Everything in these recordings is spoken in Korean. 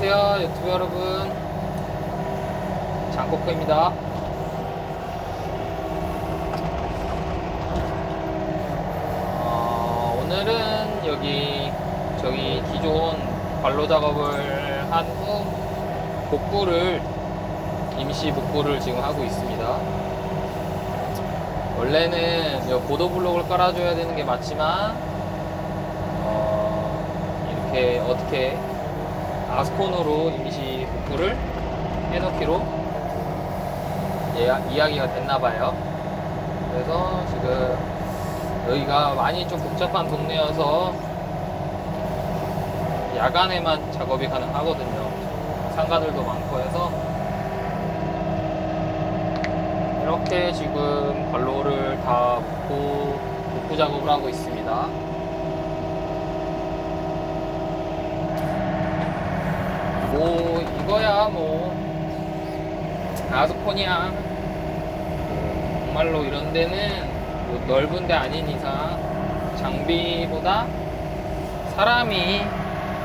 안녕하세요 유튜브 여러분. 장코크입니다. 어, 오늘은 여기 저기 기존 관로 작업을 한 후 복구를 임시 복구를 지금 하고 있습니다. 원래는 여 보도 블록을 깔아줘야 되는 게 맞지만 어, 이렇게 어떻게 아스콘으로 임시 복구를 해놓기로 예, 이야기가 됐나봐요. 그래서 지금 여기가 많이 좀 복잡한 동네여서 야간에만 작업이 가능하거든요. 상가들도 많고 해서 이렇게 지금 관로를 다 묶고 복구 작업을 하고 있습니다. 뭐 이거야 뭐. 아스콘이야. 정말로 이런 데는 뭐 넓은 데 아닌 이상 장비보다 사람이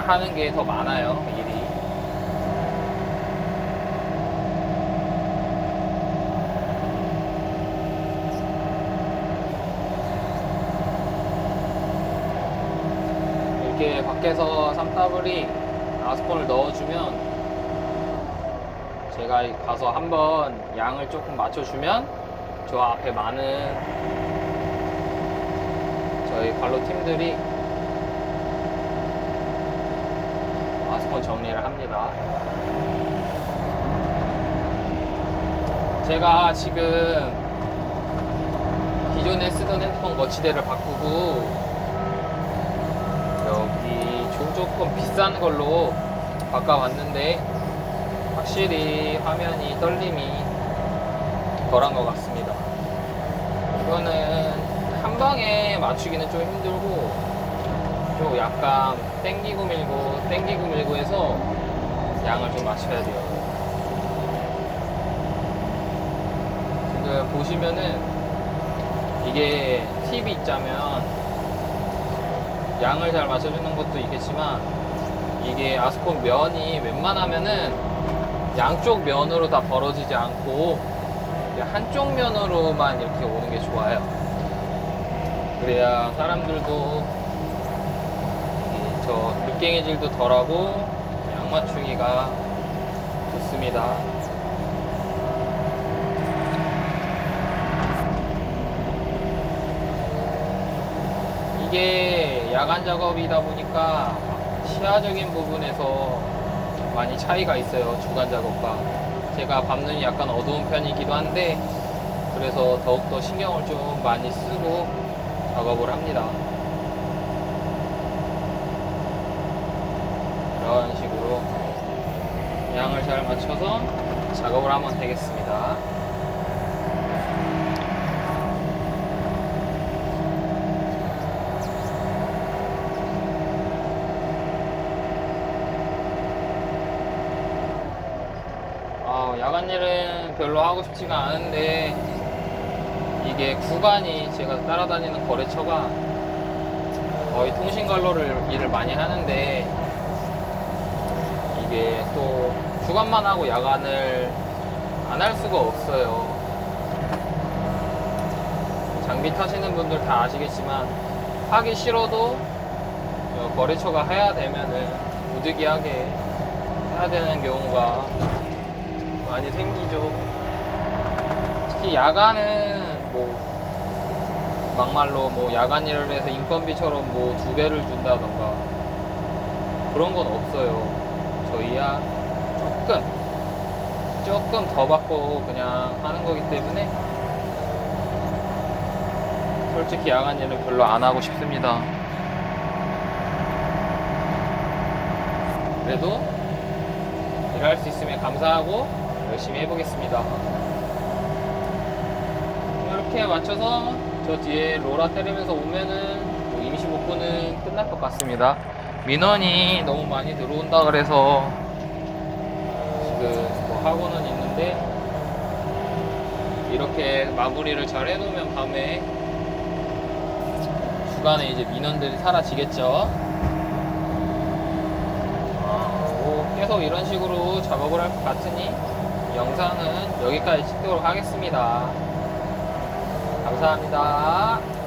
하는 게 더 많아요 일이. 이렇게 밖에서 삼따블이 아스콘을 넣어주면 제가 가서 한번 양을 조금 맞춰주면 저 앞에 많은 저희 관로 팀들이 아스콘 정리를 합니다. 제가 지금 기존에 쓰던 핸드폰 거치대를 바꾸고 여기 좀 조금 비싼 걸로 바꿔왔는데 확실히 화면이 떨림이 덜한 것 같습니다. 이거는 한 방에 맞추기는 좀 힘들고 좀 약간 땡기고 밀고 땡기고 밀고 해서 양을 좀 맞춰야 돼요. 지금 보시면은 이게 팁이 있자면 양을 잘 맞춰주는 것도 있겠지만 이게 아스콘 면이 웬만하면은 양쪽 면으로 다 벌어지지 않고 한쪽 면으로만 이렇게 오는 게 좋아요. 그래야 사람들도 이저 물갱이질도 덜하고 양 맞추기가 좋습니다. 이게 야간 작업이다 보니까 시야적인 부분에서 많이 차이가 있어요 주간 작업과. 제가 밤눈이 약간 어두운 편이기도 한데 그래서 더욱더 신경을 좀 많이 쓰고 작업을 합니다. 이런 식으로 양을 잘 맞춰서 작업을 하면 되겠습니다 아, 야간 일은 별로 하고 싶지가 않은데 이게 구간이 제가 따라다니는 거래처가 거의 통신 관로를 일을 많이 하는데 이게 또 주간만 하고 야간을 안 할 수가 없어요. 장비 타시는 분들 다 아시겠지만 하기 싫어도 어, 거래처가 해야 되면은 부득이하게 해야 되는 경우가 많이 생기죠. 특히 야간은 뭐 막말로 뭐 야간 일을 해서 인건비처럼 뭐 두 배를 준다던가 그런 건 없어요. 저희야 조금 조금 더 받고 그냥 하는 거기 때문에 솔직히 야간 일은 별로 안 하고 싶습니다. 그래도 일할 수 있으면 감사하고 열심히 해보겠습니다. 이렇게 맞춰서 저 뒤에 로라 때리면서 오면은 뭐 임시 복구는 끝날 것 같습니다. 민원이 너무 많이 들어온다 그래서 지금 뭐 하고는 있는데 이렇게 마무리를 잘 해놓으면 밤에 주간에 이제 민원들이 사라지겠죠. 아, 오, 계속 이런 식으로 작업을 할 것 같으니 영상은 여기까지 찍도록 하겠습니다. 감사합니다.